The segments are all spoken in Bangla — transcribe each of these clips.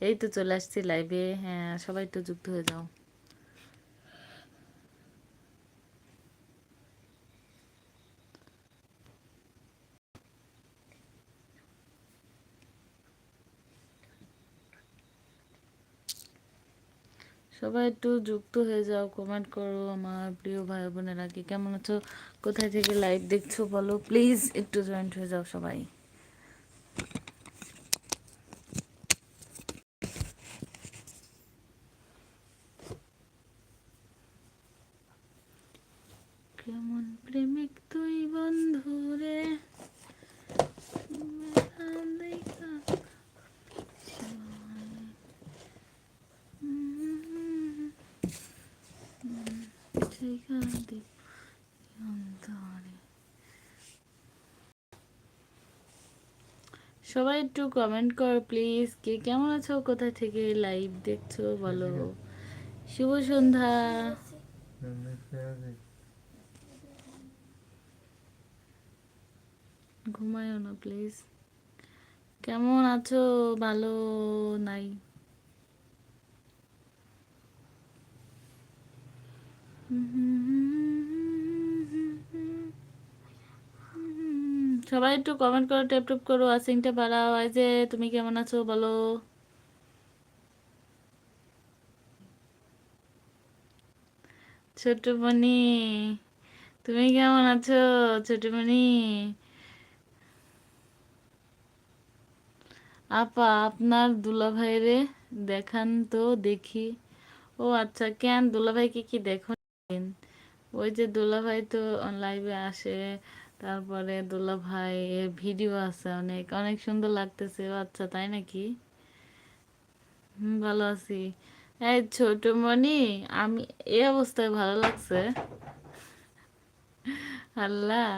এই তো চলে আসছি লাইভে হ্যাঁ সবাই একটু যুক্ত হয়ে যাও। সবাই একটু যুক্ত হয়ে যাও কমেন্ট করো আমার প্রিয় ভাই বোনেরা কি কেমন আছো? কোথায় থেকে লাইভ দেখছ বলো? প্লিজ একটু জয়েন্ট হয়ে যাও সবাই কেমন প্রেমিক তুই বন্ধু রে সবাই একটু কমেন্ট কর প্লিজ কে কেমন আছো? কোথায় থেকে লাইভ দেখছ? বলো। শুভ সন্ধ্যা। ঘুমায়ও না প্লিজ কেমন আছো? ভালো? নাই? সবাই একটু কমেন্ট করো ট্যাপ ট্যাপ করো আসিংটা বাড়াও। এই যে, তুমি কেমন আছো? বলো। ছোটমণি, তুমি কেমন আছো? ছোটমণি। আপা, আপনার দুলাভাইরে দেখান তো দেখি। ও আচ্ছা কেন? দুলা দুলাভাইকে কি দেখেন ওই যে দুলাভাই তো লাইভে আসে। তারপরে দুলাভাই এর ভিডিও আছে অনেক অনেক সুন্দর লাগতেছে আচ্ছা তাই নাকি? হুম, ভালো আছি। এই ছোট মনি আমি এই অবস্থায় ভালো লাগছে? আল্লাহ।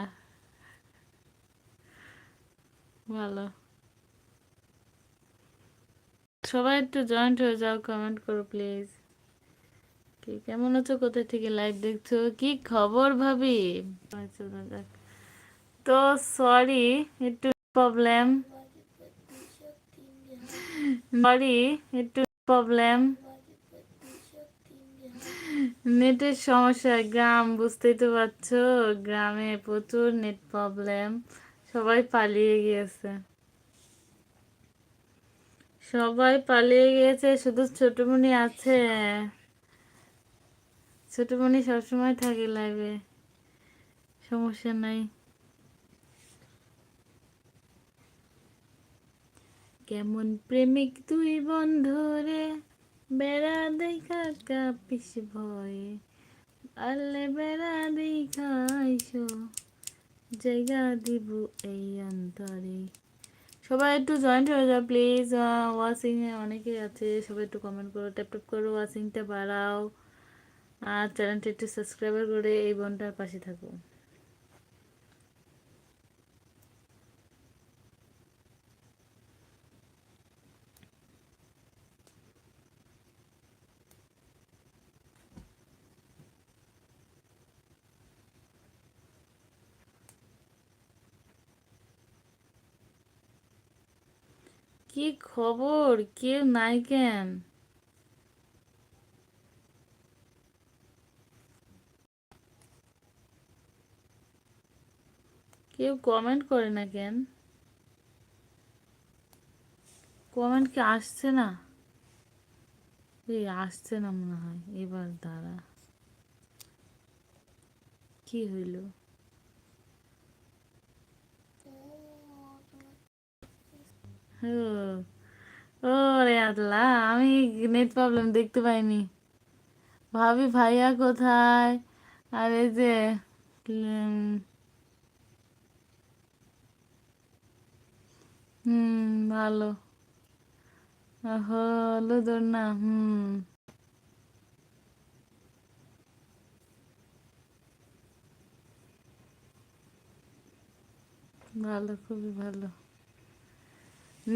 ভালো। সবাই একটু জয়েন্ট হয়ে যাও কমেন্ট করো প্লিজ কি, কেমন আছো? কোথা থেকে লাইভ দেখছ? কি খবর ভাবি? দাদা তো সরি, একটু প্রবলেম সরি, একটু প্রবলেম নেটের সমস্যা, গ্রাম, বুঝতেই তো পারছ? গ্রামে প্রচুর নেট প্রবলেম সবাই পালিয়ে গিয়েছে। সবাই পালিয়ে গিয়েছে, শুধু ছোটমণি আছে। ছোটমণি সবসময় থাকে লাইভে সমস্যা নাই। কেমন প্রেমিক তুই বন্ধুরে বেড়া দেখা কাপিস ভয়ে। আলে বেড়া দেখাইছো জায়গা দিব এই অন্তরে। সবাই একটু জয়েন্ট হয়ে যাও প্লিজ ওয়াশিং এ অনেকেই আছে, সবাই একটু কমেন্ট করো ট্যাপ ট্যাপ করো ওয়াশিংটা বাড়াও। আর চ্যানেলটা একটু সাবস্ক্রাইবার করে এই বোনটার পাশে থাকো। কি খবর? কেউ নাই কেন? কেউ কমেন্ট করে না কেন? কমেন্ট কি আসছে না? এই আসছে না মনে হয়। এবার দাঁড়া। কি হইল? ও রে আল্লাহ, আমি নেট প্রবলেম দেখতে পাইনি। ভাবি, ভাইয়া কোথায়? আর এই যে হুম, ভালো। হলো তোর না, হুম। ভালো, খুবই ভালো।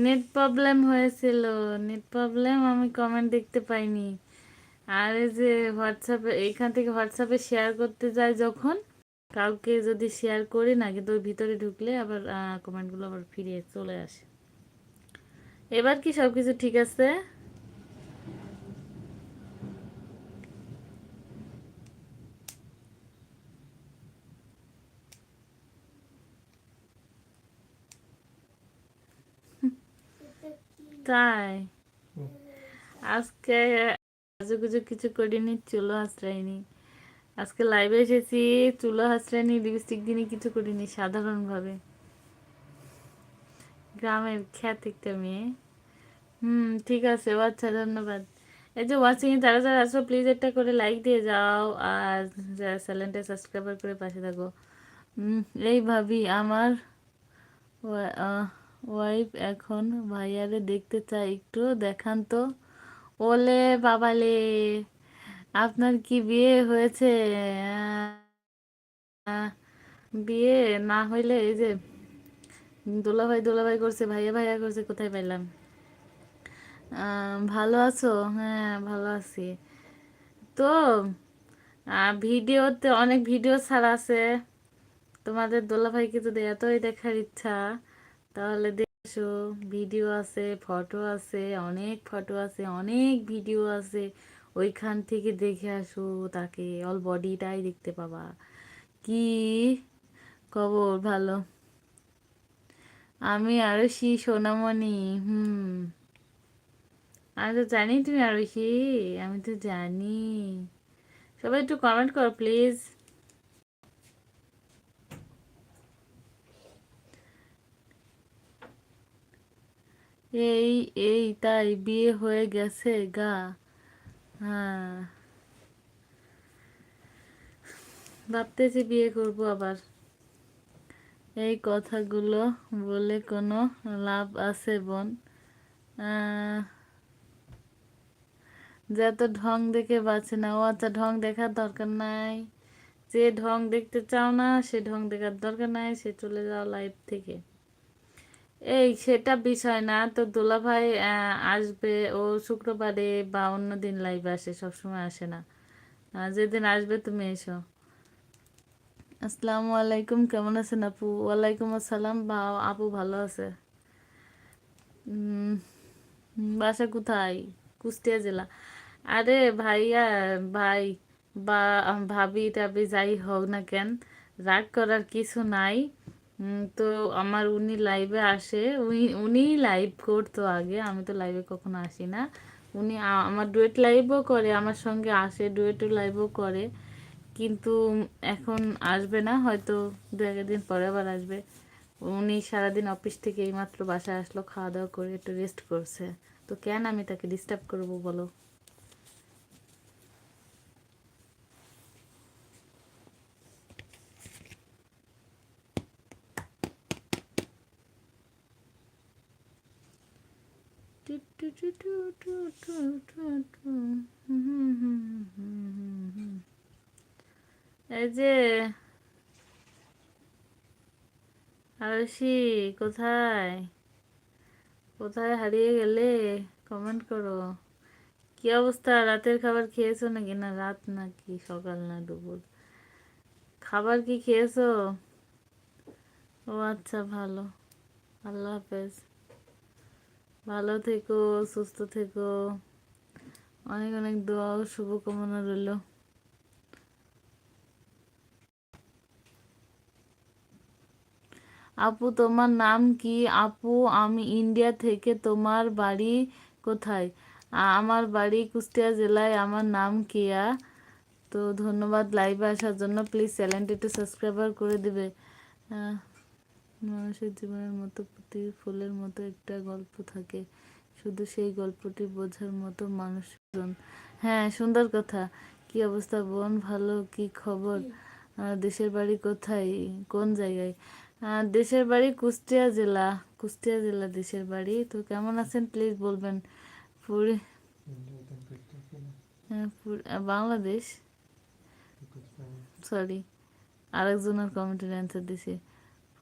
নেট প্রবলেম হয়েছিল। নেট প্রবলেম আমি কমেন্ট দেখতে পাইনি। আর এই যে হোয়াটসঅ্যাপে এখান থেকে হোয়াটসঅ্যাপে শেয়ার করতে যাই যখন, কাউকে যদি শেয়ার করি না, কিন্তু ভিতরে ঢুকলে আবার কমেন্টগুলো আবার ফিরিয়ে চলে আসে। এবার কি সব কিছু ঠিক আছে? তাই? আজকে আজুগুজু কিছু করিনি চুলো আশ্রয়নি আজকে লাইভে এসেছি চুলো আশ্রয়নি লিপস্টিক দিনে কিছু করিনি সাধারণভাবে। গ্রামের খ্যাত একটা মেয়ে। হুম ঠিক আছে আচ্ছা ধন্যবাদ। এই যে ওয়াচিং এ যারা যারা আসো প্লিজ একটা করে লাইক দিয়ে যাও আর যারা চ্যানেলটা সাবস্ক্রাইবার করে পাশে থাকো। এই ভাবি আমার ওয়াইফ এখন ভাইয়ারে দেখতে চাই একটু দেখান তো। ওলে বাবালে, আপনার কি বিয়ে হয়েছে? বিয়ে না হইলে এই যে দোলাভাই দোলাভাই করছে, ভাইয়া ভাইয়া করছে, কোথায় পাইলাম? ভালো আছো? হ্যাঁ ভালো আছি। তো ভিডিওতে অনেক ভিডিও ছাড়া আছে। তোমাদের দোলাভাইকে যদি এতই দেখার ইচ্ছা তাহলে দেখো ভিডিও আছে ফটো আছে, অনেক ফটো আছে, অনেক ভিডিও আছে। ওইখান থেকে দেখে আসো তাকে অল বডিটাই দেখতে পাবা। কি খবর, ভালো? আমি আরশি, সোনামণি, হুম। আমি তো জানি তুমি আরশি, আমি তো জানি। সবাই একটু কমেন্ট করো প্লিজ এই এই, তাই বিয়ে হয়ে গেছে গা। হ্যাঁ। ভাবতেছি বিয়ে করব আবার। এই কথাগুলো বলে কোনো লাভ আছে, বোন? যত ঢং দেখে বাঁচে না। ও আচ্ছা ঢং দেখার দরকার নাই। যে ঢং দেখতে চাও না, সে ঢং দেখার দরকার নাই। সে চলে যাও লাইফ থেকে। এই সেটা বিষয় না। তো দোলাভাই আসবে। ও শুক্রবারে বা অন্য দিন লাইভ আসে, সবসময় আসে না। যেদিন আসবে তুমি এসো। আসসালামু আলাইকুম, কেমন আছেন আপু? ওয়ালাইকুম আসসালাম। বা, আপু ভালো আছে? বাসা কোথায়? কুষ্টিয়া জেলা। আরে ভাইয়া, ভাই, বা ভাবি টাবি যাই হোক না কেন, রাগ করার কিছু নাই। তো আমার উনি লাইভে আসে। উনি, উনিই লাইভ করতো আগে, আমি তো লাইভে কখনো আসি না উনি আমার ডুয়েট লাইভও করে, আমার সঙ্গে আসে ডুয়েটও লাইভও করে। কিন্তু এখন আসবে না, হয়তো দু একদিন পরে আবার আসবে। উনি সারাদিন অফিস থেকে এইমাত্র বাসায় আসলো খাওয়া দাওয়া করে একটু রেস্ট করছে। তো কেন আমি তাকে ডিস্টার্ব করব বলো? যে কোথায়? কোথায় হারিয়ে গেলে? কমেন্ট করো। কি অবস্থা? রাতের খাবার খেয়েছো নাকি? না, রাত নাকি? সকাল না, দুপুর। খাবার কি খেয়েছো? ও আচ্ছা ভালো। আল্লাহ হাফেজ। ভালো থেকো, সুস্থ থেকো। অনেক অনেক দোয়া ও শুভকামনা রইল। আপু, তোমার নাম কি? আপু, আমি ইন্ডিয়া থেকে তোমার বাড়ি কোথায়? আমার বাড়ি কুষ্টিয়া জেলায়। আমার নাম কেয়া। তো ধন্যবাদ লাইভে আসার জন্য। প্লিজ চ্যানেলটি একটু সাবস্ক্রাইবার করে দিবে। মানুষের জীবনের মতো প্রতি ফুলের মতো একটা গল্প থাকে। শুধু সেই গল্পটি বোঝার মতো মানুষজন হ্যাঁ সুন্দর কথা। কি অবস্থা? বোন ভালো? কি খবর? দেশের বাড়ি কোথায়? কোন জায়গায়? দেশের বাড়ি কুষ্টিয়া জেলা। কুষ্টিয়া জেলা দেশের বাড়ি। তো কেমন আছেন? প্লিজ বলবেন। পুরি? হ্যাঁ, বাংলাদেশ? সরি আরেকজনের কমেন্টের অ্যান্সার দিছি।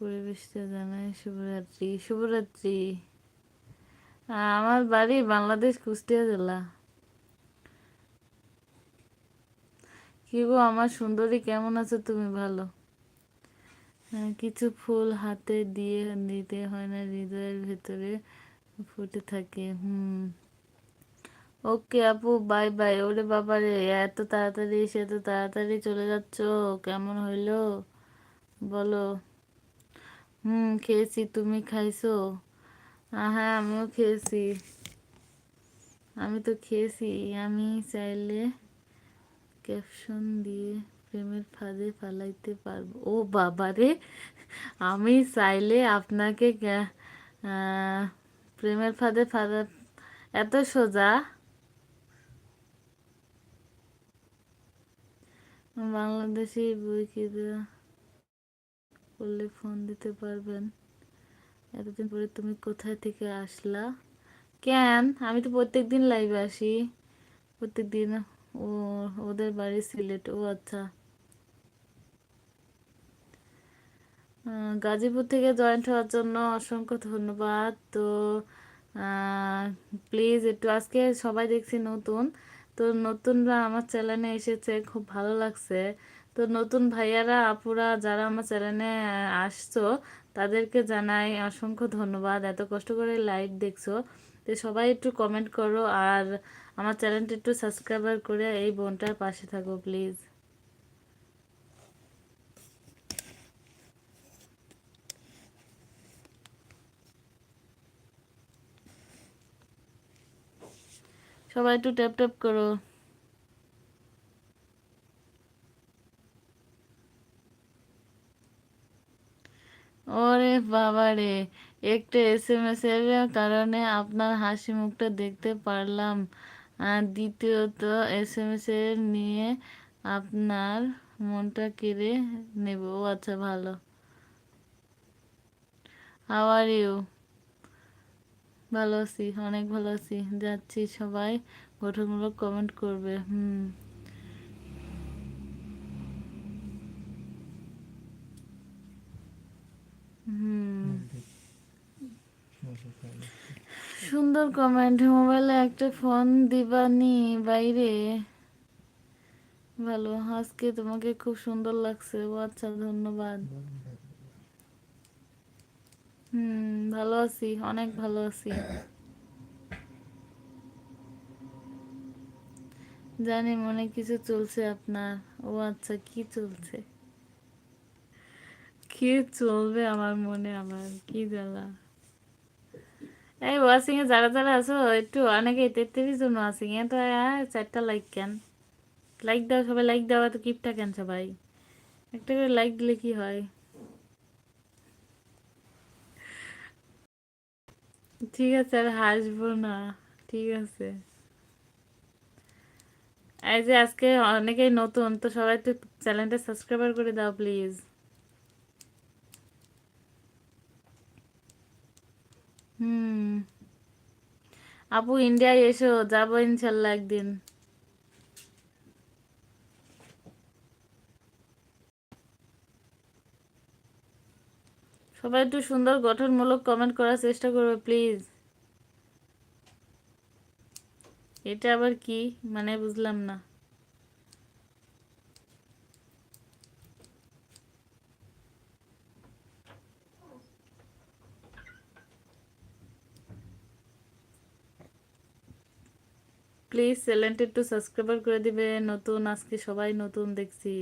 পরিবেশটা জানাই, শুভরাত্রি শুভরাত্রি। আমার বাড়ি বাংলাদেশ কুষ্টিয়া জেলা। কি গো, আমার সুন্দরী কেমন আছো তুমি ভালো কিছু ফুল হাতে দিয়ে দিতে হয় না, হৃদয়ের ভেতরে ফুটে থাকে, হুম। ওকে আপু, বাই বাই। ওরে বাবা রে, এত তাড়াতাড়ি এসে, এত তাড়াতাড়ি চলে যাচ্ছ, কেমন হইল? বলো। হুম, খেয়েছি। তুমি খাইছো? হ্যাঁ আমিও খেয়েছি। আমি তো খেয়েছি। আমি চাইলে ক্যাপশন দিয়ে প্রেমের ফাঁদে ফালাইতে পারব। ও বাবা রে! আমি চাইলে আপনাকে প্রেমের ফাঁদে ফাঁদা এত সোজা? বাংলাদেশি বই করলে ফোন দিতে পারবেন। এতদিন পরে তুমি কোথায় থেকে আসলা? কেন? আমি তো প্রত্যেক দিন লাইভে আসি। প্রত্যেক দিন ও, ওদের বাড়ি সিলেট। ও আচ্ছা। গাজীপুর থেকে জয়েন্ট হওয়ার জন্য অসংখ্য ধন্যবাদ। তো প্লিজ একটু আজকে সবাই দেখছি নতুন। তো নতুনরা আমার চ্যানেলে এসেছে, খুব ভালো লাগছে। তো নতুন ভাইয়ারা, আপুরা যারা আমার চ্যানেলে আসছো, তাদেরকে জানাই অসংখ্য ধন্যবাদ। এত কষ্ট করে লাইভ দেখছ। তো সবাই একটু কমেন্ট করো আর আমার চ্যানেলটা একটু সাবস্ক্রাইবার করে এই বোনটার পাশে থাকো প্লিজ সবাই একটু ট্যাপ ট্যাপ করো। ওরে বাবা রে একটা এস এম এস এর কারণে আপনার হাসি মুখটা দেখতে পারলাম। দ্বিতীয়ত এস এম এস এর নিয়ে আপনার মনটা কেড়ে নেব। ও আচ্ছা ভালো। হাউ আর ইউ ভালো আছি, অনেক ভালো আছি। যাচ্ছি সবাই, গঠনমূলক কমেন্ট করবে। হুম। সুন্দর কমেন্ট মোবাইলে একটা ফোন দিবানি বাইরে। ভালো, আজকে তোমাকে খুব সুন্দর লাগছে। ও আচ্ছা ধন্যবাদ। হুম, ভালো আছি, অনেক ভালো আছি। জানি মনে কিছু চলছে আপনার। ও আচ্ছা কি চলছে? কি চলবে আমার মনে আমার কি জ্বালা। এই ওয়াশিং এ যারা যারা আছো, একটু অনেকে তেত্রিশ জন ওয়াশিং এ, তো চারটা লাইক কেন? লাইক দাও সবাই লাইক দাও, এত কিপটা কেন সবাই। একটা করে লাইক দিলে কি হয়? ঠিক আছে, আর হাসবো না। ঠিক আছে। এই যে আজকে অনেকেই নতুন, তো সবাই একটু চ্যানেলটা সাবস্ক্রাইবার করে দাও প্লিজ আপু ইন্ডিয়ায় এসো, যাব ইনশাল্লাহ একদিন। সবাই একটু সুন্দর গঠনমূলক কমেন্ট করার চেষ্টা করবে প্লিজ এটা আবার কি? মানে বুঝলাম না। প্লিজ চ্যানেলটা একটু সাবস্ক্রাইবার করে দিবে। নতুন, আজকে সবাই নতুন দেখছি।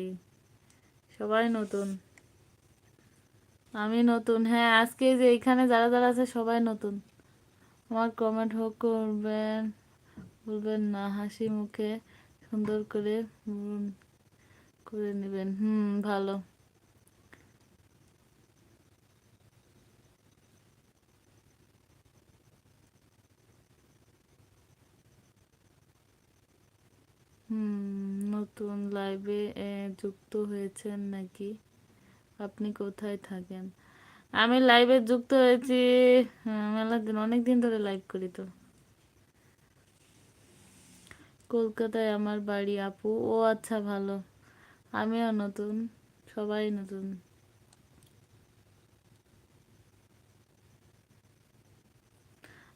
সবাই নতুন। আমি নতুন। হ্যাঁ আজকে যে এখানে যারা যারা আছে সবাই নতুন। আমার কমেন্ট হোক করবেন, বলবেন না, হাসি মুখে সুন্দর করে করে নেবেন। হুম, ভালো। নতুন লাইভে যুক্ত হয়েছেন নাকি? আপনি কোথায় থাকেন? আমি লাইভে যুক্ত হয়েছি মেলা দিন অনেক দিন ধরে লাইভ করি তো। কলকাতায় আমার বাড়ি আপু। ও আচ্ছা ভালো। আমিও নতুন, সবাই নতুন।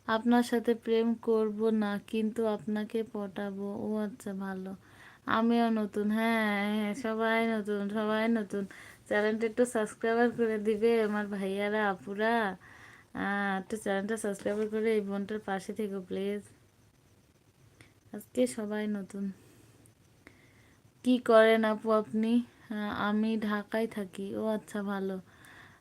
আপনার সাথে প্রেম করব না, কিন্তু আপনাকে পটাবো। ও আচ্ছা ভালো। আমিও নতুন হ্যাঁ হ্যাঁ সবাই নতুন সবাই নতুন। চ্যানেলটা একটু সাবস্ক্রাইবার করে দিবে আমার ভাইয়ারা, আপুরা। একটু চ্যানেলটা সাবস্ক্রাইবার করে এই বোনটার পাশে থেকো প্লিজ আজকে সবাই নতুন। কি করেন আপু আপনি? আমি ঢাকায় থাকি। ও আচ্ছা ভালো।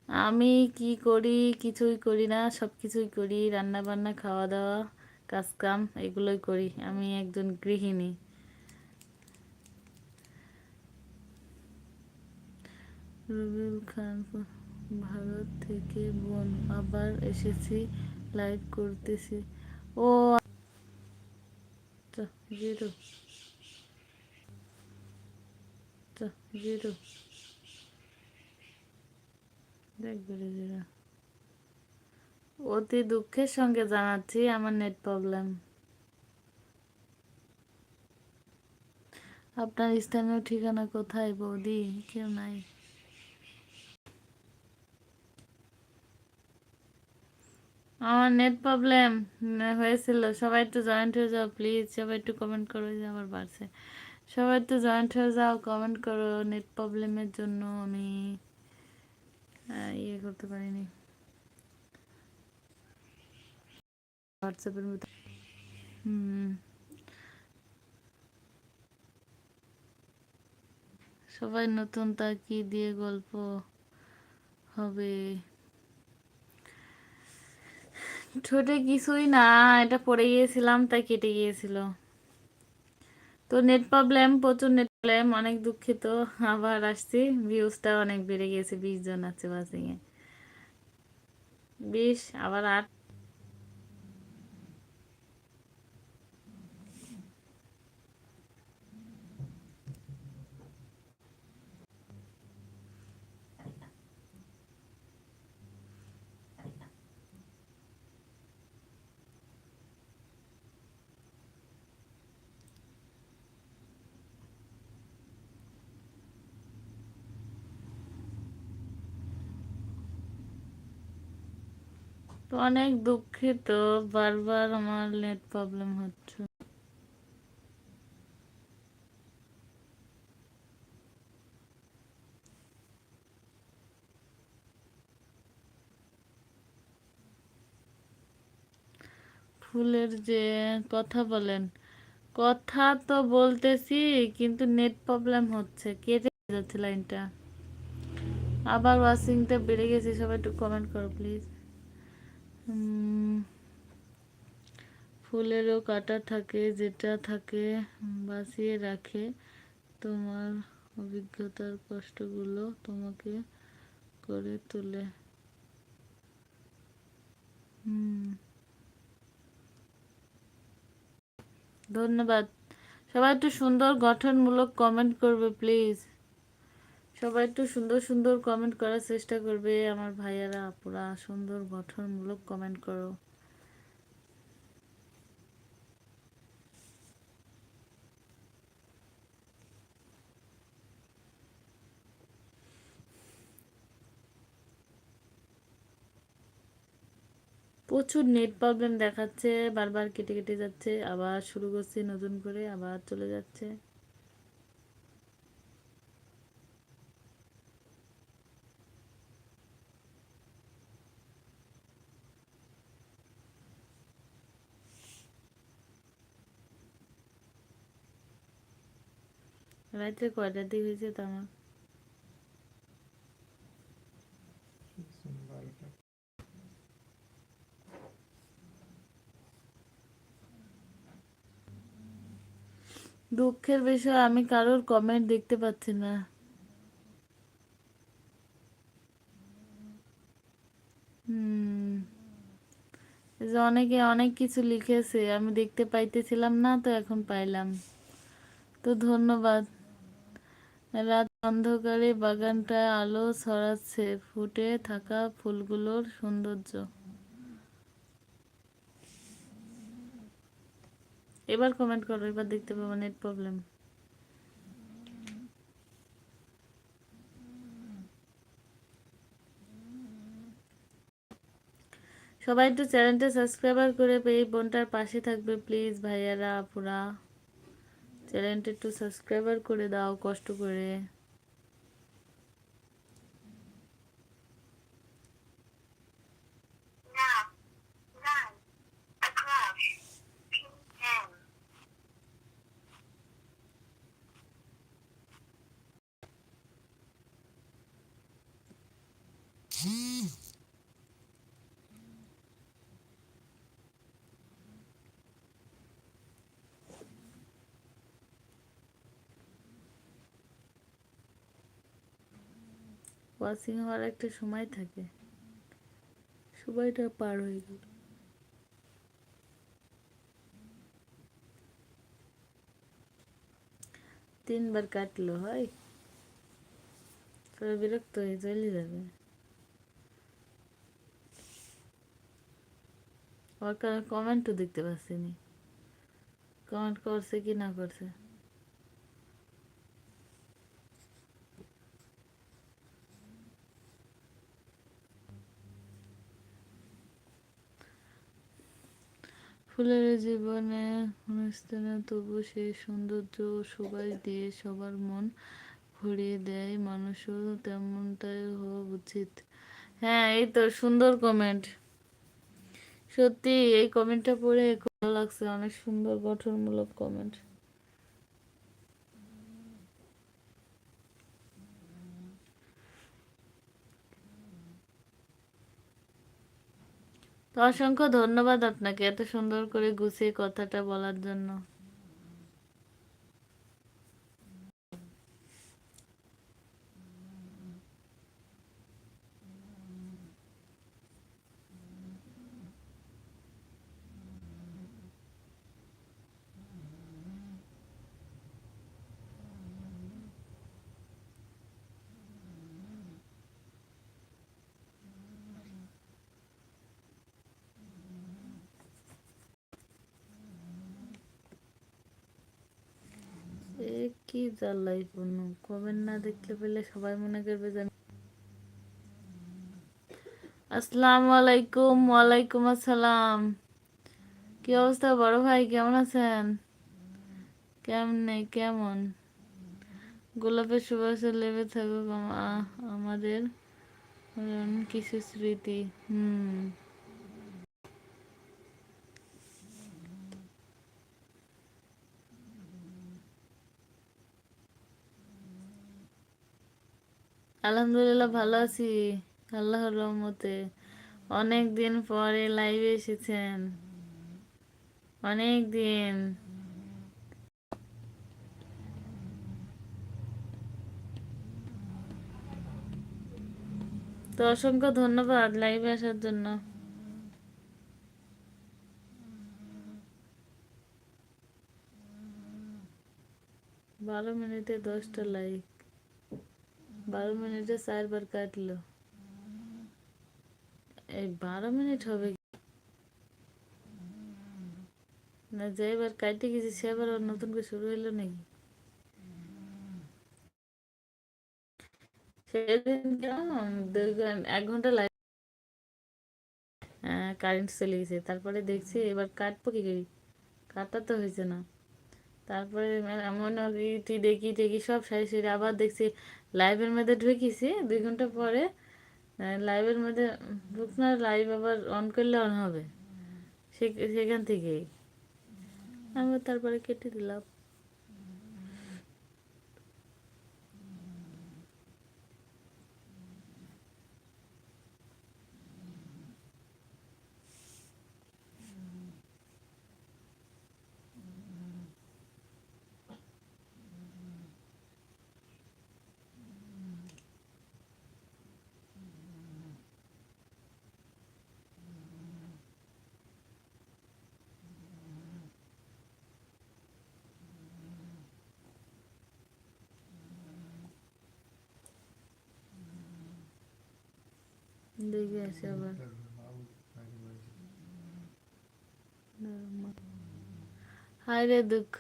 আমি কি করি কিছুই করি না সব কিছুই করি। রান্না বান্না খাওয়া দাওয়া কাজ কাম এগুলোই করি। আমি একজন গৃহিণী। রবিউল খান, ভারত থেকে বোন, আবার এসেছি। লাইভ করতেছি। ও জিরো। জিরো। অতি দুঃখের সঙ্গে জানাচ্ছি আমার নেট প্রবলেম আপনার স্থানীয় ঠিকানা কোথায়, বৌদি? কেউ নাই। আমার নেট প্রবলেম হয়েছিল। সবাই একটু জয়েন্ট হয়ে যাও প্লিজ সবাই একটু কমেন্ট করো যে আমার বাড়ছে। সবাই একটু জয়েন্ট হয়ে যাও কমেন্ট করো নেট প্রবলেমের জন্য আমি ইয়ে করতে পারিনি। হোয়াটসঅ্যাপের হুম। সবাই নতুন, তা কি দিয়ে গল্প হবে? ঠোঁটে কিছুই না, এটা পড়ে গিয়েছিলাম তাই কেটে গিয়েছিল। তো নেট প্রবলেম, প্রচুর নেট অনেক দুঃখিত। আবার আসছি। ভিউজটা অনেক বেড়ে গেছে, বিশ জন আছে বাসিংয়ে বিশ, আবার আট। অনেক দুঃখিত, বারবার আমার নেট প্রবলেম হচ্ছে। ফুলের যে কথা বলেন, কথা তো বলতেছি, কিন্তু নেট প্রবলেম হচ্ছে। কেটে যাচ্ছে লাইনটা আবার ওয়াশিংটা বেড়ে গেছে, সবাই একটু কমেন্ট করো প্লিজ ফুলেরও কাটা থাকে, যেটা থাকে, বাঁচিয়ে রাখে। তোমার অভিজ্ঞতার কষ্টগুলো তোমাকে করে তোলে। ধন্যবাদ। সবাই একটু সুন্দর, গঠনমূলক কমেন্ট করবে প্লিজ সবাই একটু সুন্দর সুন্দর কমেন্ট করার চেষ্টা করবে। আমার ভাইয়ারা, আপুরা, সুন্দর গঠনমূলক কমেন্ট করো। প্রচুর নেট প্রবলেম দেখাচ্ছে, বারবার কেটে কেটে যাচ্ছে, আবার শুরু করছি নতুন করে, আবার চলে যাচ্ছে। রাত্রে কয়টার দিক হয়েছে তো আমার দুঃখের বিষয়, আমি কারোর কমেন্ট দেখতে পাচ্ছি না। যে অনেকে অনেক কিছু লিখেছে, আমি দেখতে পাইতেছিলাম না, তো এখন পাইলাম। তো ধন্যবাদ। রাত অন্ধকারে বাগানটায় আলো ছড়াচ্ছে, ফুটে থাকা ফুলগুলোর সৌন্দর্য। এবার কমেন্ট করো, এবার দেখতে পাবো নেট প্রবলেম সবাই একটু চ্যানেলটা সাবস্ক্রাইবার করে এই বোনটার পাশে থাকবে প্লিজ ভাইয়ারা, আপুরা। চ্যানেলটা একটু সাবস্ক্রাইবার করে দাও কষ্ট করে। ওয়াচিং হওয়ার একটা সময় থাকে। সময়টা পার হয়ে গেল। তিনবার কাটলো, হয়? পরে বিরক্ত হয়ে চলে যাবে। ওর কমেন্টও দেখতে পাচ্ছি নি। কমেন্ট করছে কি না করছে? ফুলের জীবনে অনুষ্ঠানে তবু সেই সৌন্দর্য ও সুবাস দিয়ে সবার মন ভরিয়ে দেয়, মানুষও তেমনটাই হওয়া উচিত। হ্যাঁ এই তো সুন্দর কমেন্ট সত্যি, এই কমেন্টটা পড়ে ভালো লাগছে। অনেক সুন্দর, গঠনমূলক কমেন্ট অসংখ্য ধন্যবাদ আপনাকে এত সুন্দর করে গুছিয়ে কথাটা বলার জন্য এ কি কমেন্ট না দেখলে পেলে সবাই মনে করবে আসসালামু আলাইকুম, ওয়ালাইকুম আসসালাম। কি অবস্থা বড় ভাই, কেমন আছেন? কেমনে, কেমন? গোলাপের সুবাসে লেবে থাকুক আমা- আমাদের কিছু স্মৃতি, হুম। আলহামদুলিল্লাহ ভালো আছি। আল্লাহর রহমতে। অনেক দিন পরে লাইভে এসেছেন। অনেক দিন তো অসংখ্য ধন্যবাদ লাইভে আসার জন্য। বারো মিনিটে দশটা লাইক বারো মিনিটে চারবার কাটলো। এই বারো মিনিট হবে না যে এবার কাটতে গেছি সেবার আবার নতুন করে শুরু হইল নাকি? এক ঘণ্টা লাইভ কারেন্ট চলে গেছে। তারপরে দেখছি, এবার কাটবো কি করি? কাটা তো হয়েছে না। তারপরে এমন দেখি টেকি সব সারি সারি আবার দেখছি লাইভের মধ্যে ঢুকেছি, দুই ঘণ্টা পরে লাইভের মধ্যে ঢুকনার লাইভ আবার অন করলে অন হবে। সেখান থেকেই। আমি তারপরে কেটে দিলাম। দেখে আবার। হায় রে দুঃখ।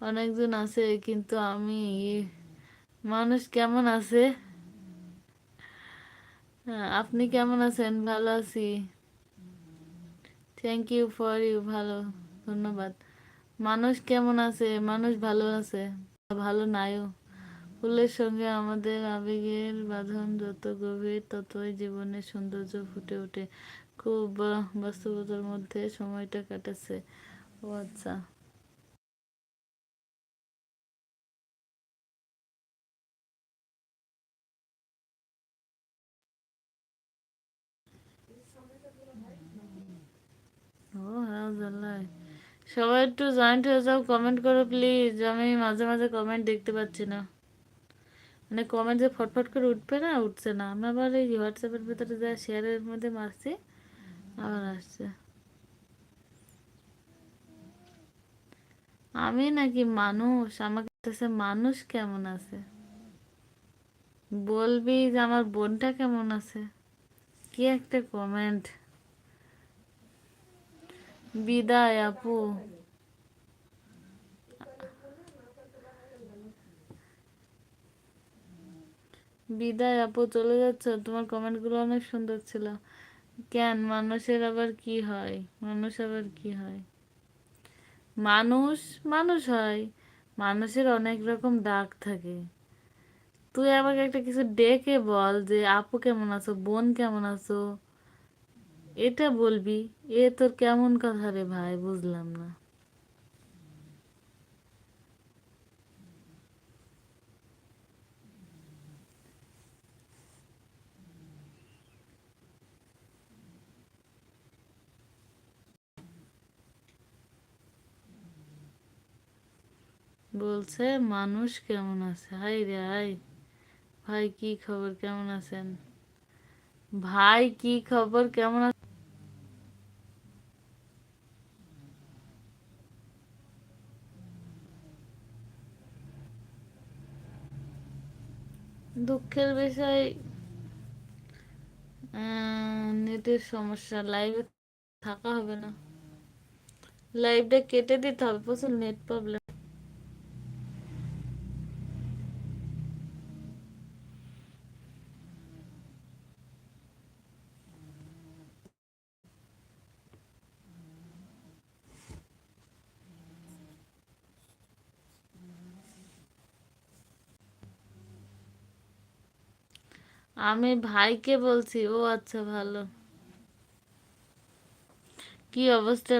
অনেকজন আছে কিন্তু আমি মানুষ কেমন আছে? হ্যাঁ, আপনি কেমন আছেন? ভালো আছি। থ্যাংক ইউ ফর ইউ ভালো ধন্যবাদ। মানুষ কেমন আছে? মানুষ ভালো আছে ভালো নাইও ফুলের সঙ্গে আমাদের আবেগের বাঁধন যত গভীর, ততই জীবনের সৌন্দর্য ফুটে ওঠে। খুব বাস্তবতার মধ্যে সময়টা কাটাচ্ছে। ও আচ্ছা। সবাই একটু জয়েন্ট হয়ে যাও কমেন্ট করো প্লিজ আমি মাঝে মাঝে কমেন্ট দেখতে পাচ্ছি না। মানে কমেন্ট যে ফটফট করে উঠবে না, উঠছে না। আমি আবার এই হোয়াটসঅ্যাপের ভিতরে যা শেয়ারের মধ্যে মারছি, আবার আসছে। আমি নাকি মানুষ? আমাকে কাছে মানুষ কেমন আছে? বলবি যে আমার বোনটা কেমন আছে? কি একটা কমেন্ট বিদায় আপু। বিদায় আপু, চলে যাচ্ছ? তোমার কমেন্টগুলো অনেক সুন্দর ছিল। কেন? মানুষের আবার কি হয়? মানুষ আবার কি হয়? মানুষ মানুষ হয়। মানুষের অনেক রকম ডাক থাকে। তুই আমাকে একটা কিছু ডেকে বল যে, আপু কেমন আছো? বোন কেমন আছো? এটা বলবি? এ তোর কেমন কথা রে ভাই? বুঝলাম না। বলছে, মানুষ কেমন আছে? হাই রে হাই ভাই, কি খবর? কেমন আছেন? ভাই, কি খবর? কেমন আছে দুঃখের বিষয় নেটের সমস্যা। লাইভে থাকা হবে না। লাইভটা কেটে দিতে হবে, প্রচুর নেট প্রবলেম। আমি ভাইকে বলছি ও আচ্ছা ভালো। কি অবস্থা?